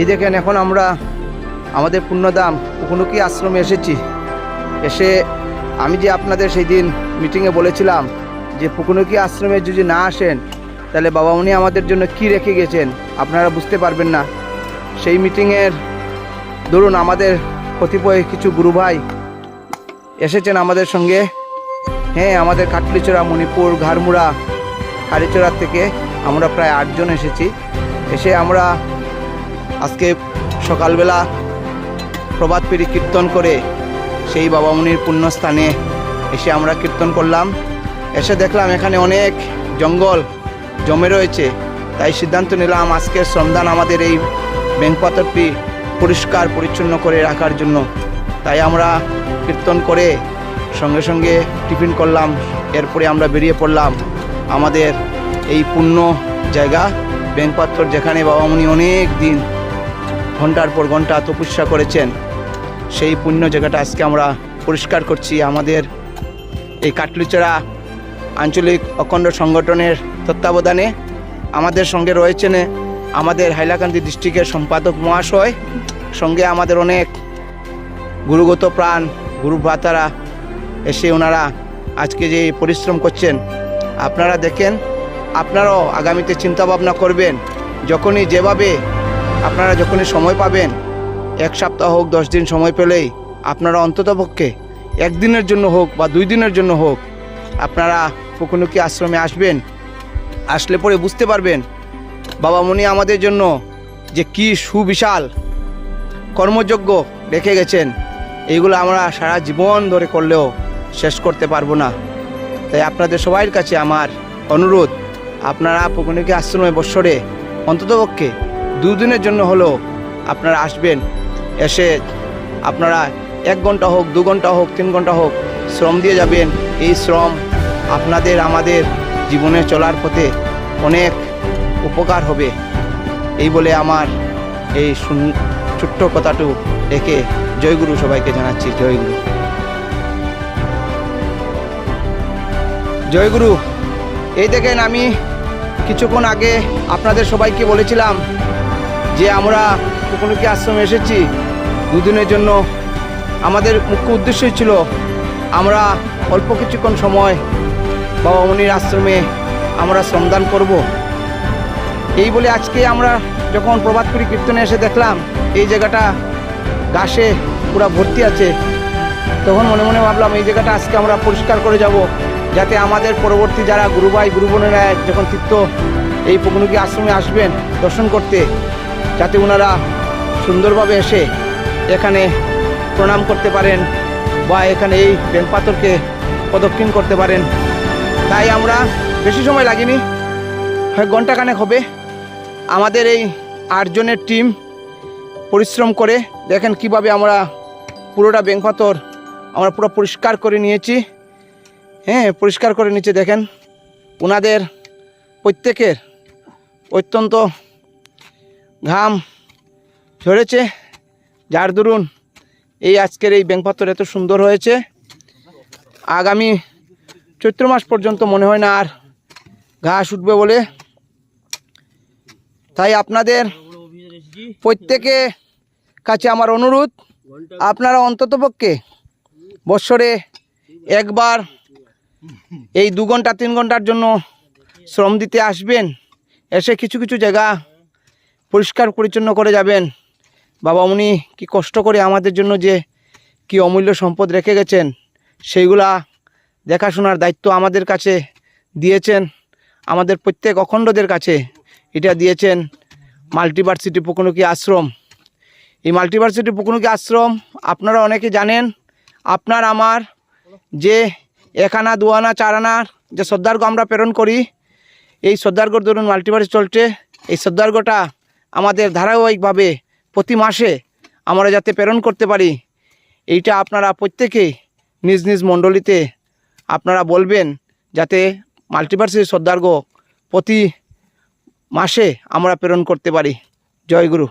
এই দেখেন, এখন আমরা আমাদের পুণ্যদাম পুকুনুকি আশ্রমে এসেছি। এসে আমি যে আপনাদের সেই দিন মিটিংয়ে বলেছিলাম যে পুকুনুকি আশ্রমে যদি না আসেন, তাহলে বাবা উনি আমাদের জন্য কি রেখে গেছেন আপনারা বুঝতে পারবেন না। সেই মিটিংয়ের ধরুন আমাদের কতিপয় কিছু গুরু ভাই এসেছেন আমাদের সঙ্গে। হ্যাঁ আমাদের কাটলিচড়া মণিপুর, ঘাড়মুড়া কারিচড়ার থেকে আমরা প্রায় আটজন এসেছি। এসে আমরা আজকে সকালবেলা প্রভাত পেরি কীর্তন করে সেই বাবামুনির পুণ্যস্থানে এসে আমরা কীর্তন করলাম। এসে দেখলাম এখানে অনেক জঙ্গল জমে রয়েছে। তাই সিদ্ধান্ত নিলাম আজকের শ্রমদান আমাদের এই ব্যাংকপাতরটি পরিষ্কার, পরিচ্ছন্ন করে রাখার জন্য। তাই আমরা কীর্তন করে সঙ্গে সঙ্গে টিফিন করলাম। এরপরে আমরা বেরিয়ে পড়লাম আমাদের এই পুণ্য জায়গা বেঙ্কপাত্তর যেখানে বাবামুনি অনেক দিন ঘণ্টার পর ঘণ্টা তপস্যা করেছেন। সেই পুণ্য জায়গাটা আজকে আমরা পরিষ্কার করছি। আমাদের এই কাটলিচড়া আঞ্চলিক অখণ্ড সংগঠনের তত্ত্বাবধানে আমাদের সঙ্গে রয়েছেন আমাদের হাইলাকান্দি ডিস্ট্রিক্টের সম্পাদক মহাশয়, সঙ্গে আমাদের অনেক গুরুগত প্রাণ, গুরু ভ্রাতারা এসে ওনারা আজকে যে পরিশ্রম করছেন, আপনারা দেখেন, আপনারাও আগামীতে চিন্তা ভাবনা করবেন, যখনই যেভাবে আপনারা যখনই সময় পাবেন, এক সপ্তাহ হোক, দশ দিন সময় পেলেই আপনারা অন্ততপক্ষে একদিনের জন্য হোক বা দুই দিনের জন্য হোক আপনারা ফুকুনুকি আশ্রমে আসবেন। আসলে পরে বুঝতে পারবেন, বাবা মনি আমাদের জন্য যে কি সুবিশাল, কর্মযোগ্য রেখে গেছেন। এইগুলো আমরা সারা জীবন ধরে করলেও শেষ করতে পারব না। তাই আপনাদের সবাইয়ের কাছে আমার অনুরোধ, আপনারা পুকুনিকে আশ্রমে বৎসরে অন্ততপক্ষে দুদিনের জন্য হলো আপনারা আসবেন, এসে আপনারা এক ঘণ্টা হোক, দু ঘণ্টা হোক, তিন ঘণ্টা হোক শ্রম দিয়ে যাবেন। এই শ্রম আপনাদের, আমাদের জীবনে চলার পথে অনেক উপকার হবে। এই বলে আমার এই ছোট্ট কথাটু রেখে জয়গুরু সবাইকে জানাচ্ছি, জয়গুরু। জয়গুরু, এই দেখেন আমি কিছুক্ষণ আগে আপনাদের সবাইকে বলেছিলাম যে আমরা কুকুনুকি আশ্রমে এসেছি, দুদিনের জন্য আমাদের মুখ্য উদ্দেশ্যই ছিল আমরা অল্প কিছুক্ষণ সময় বাবা মনির আশ্রমে আমরা শ্রমদান করব। এই বলে আজকে আমরা যখন প্রভাত করি কীর্তনে এসে দেখলাম এই জায়গাটা ঘাসে পুরো ভর্তি আছে, তখন মনে মনে ভাবলাম এই জায়গাটা আজকে আমরা পরিষ্কার করে যাব যাতে আমাদের পরবর্তী যারা গুরু ভাই গুরু বোনেরা যখন তীর্থ এই পুকুনুকি আশ্রমে আসবেন দর্শন করতে। যাতে ওনারা সুন্দরভাবে এসে এখানে প্রণাম করতে পারেন বা এখানে এই বেলপাথরকে প্রদক্ষিণ করতে পারেন। তাই আমরা বেশি সময় লাগেনি। ঘন্টাখানেক হবে। আমাদের এই আটজনের টিম পরিশ্রম করে দেখেন কীভাবে আমরা পুরোটা বেঙ্কপাতর আমরা পুরো পরিষ্কার করে নিয়েছি। হ্যাঁ পরিষ্কার করে নিচে দেখেন। ওনাদের প্রত্যেকের অত্যন্ত ঘাম ঝরেছে। যার দরুন এই আজকের এই বেঙ্কপাতর এত সুন্দর হয়েছে। আগামী চৈত্র মাস পর্যন্ত মনে হয় না আর ঘাস উঠবে বলে। তাই আপনাদের প্রত্যেকে কাছে আমার অনুরোধ, আপনারা অন্ততপক্ষে বৎসরে একবার এই দু ঘণ্টা, তিন ঘণ্টার জন্য শ্রম দিতে আসবেন। এসে কিছু কিছু জায়গা পরিষ্কার পরিচ্ছন্ন করে যাবেন। বাবা উনি কি কষ্ট করে আমাদের জন্য যে কি অমূল্য সম্পদ রেখে গেছেন, সেইগুলা দেখাশোনার দায়িত্ব আমাদের কাছে দিয়েছেন, আমাদের প্রত্যেক অখণ্ডদের কাছে এটা দিয়েছেন মাল্টিভার্সিটি পুকুনুকি আশ্রম। এই মাল্টিভার্সিটি পুকুনুকি আশ্রম আপনারা অনেকে জানেন, আপনার, আমার যে একানা দুয়ানা চারানার যে শ্রদ্ধার্ঘ আমরা প্রেরণ করি, এই শ্রদ্ধার্ঘর ধরুন মাল্টিভার্স চলছে, এই শ্রদ্ধার্ঘটা আমাদের ধারাবাহিকভাবে প্রতি মাসে আমরা যাতে প্রেরণ করতে পারি, এইটা আপনারা প্রত্যেকে নিজ নিজ মণ্ডলীতে আপনারা বলবেন যাতে মাল্টিভার্সিটি শ্রদ্ধার্ঘ প্রতি মাসে আমরা প্রেরণ করতে পারি। জয় গুরু।